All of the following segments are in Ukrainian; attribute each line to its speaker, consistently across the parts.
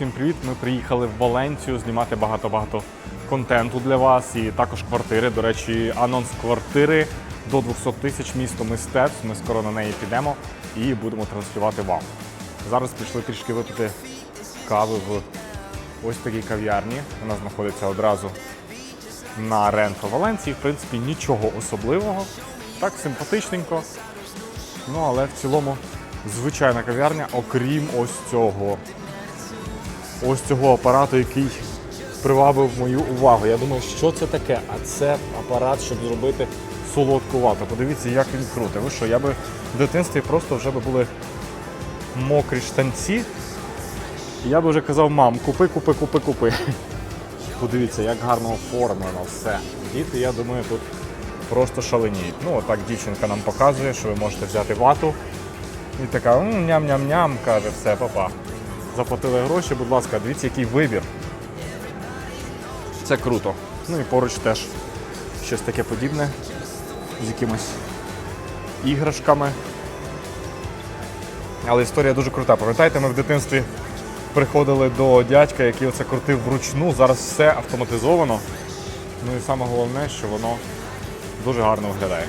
Speaker 1: Всім привіт! Ми приїхали в Валенцію знімати багато-багато контенту для вас і також квартири. До речі, анонс квартири до 200 тисяч місто мистецтв. Ми скоро на неї підемо і будемо транслювати вам. Зараз пішли трішки випити кави в ось такій кав'ярні. Вона знаходиться одразу на Ренфо Валенції. В принципі, нічого особливого. Так симпатичненько. Ну але в цілому звичайна кав'ярня, окрім ось цього ось цього апарату, який привабив мою увагу. Я думав, що це таке? А це апарат, щоб зробити солодку вату. Подивіться, як він крутий. Ви що, я би в дитинстві просто вже би були мокрі штанці. Я би вже казав, мам, купи, купи, купи, купи. Подивіться, як гарно оформлено все. Діти, я думаю, тут просто шаленіють. Ну, отак дівчинка нам показує, що ви можете взяти вату. І така ням-ням-ням, каже, все, папа. Заплатили гроші, будь ласка, дивіться, який вибір. Це круто. Ну і поруч теж щось таке подібне з якимось іграшками. Але історія дуже крута. Пам'ятаєте, ми в дитинстві приходили до дядька, який оце крутив вручну. Зараз все автоматизовано. Ну і саме головне, що воно дуже гарно виглядає.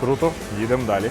Speaker 1: Круто, їдемо далі.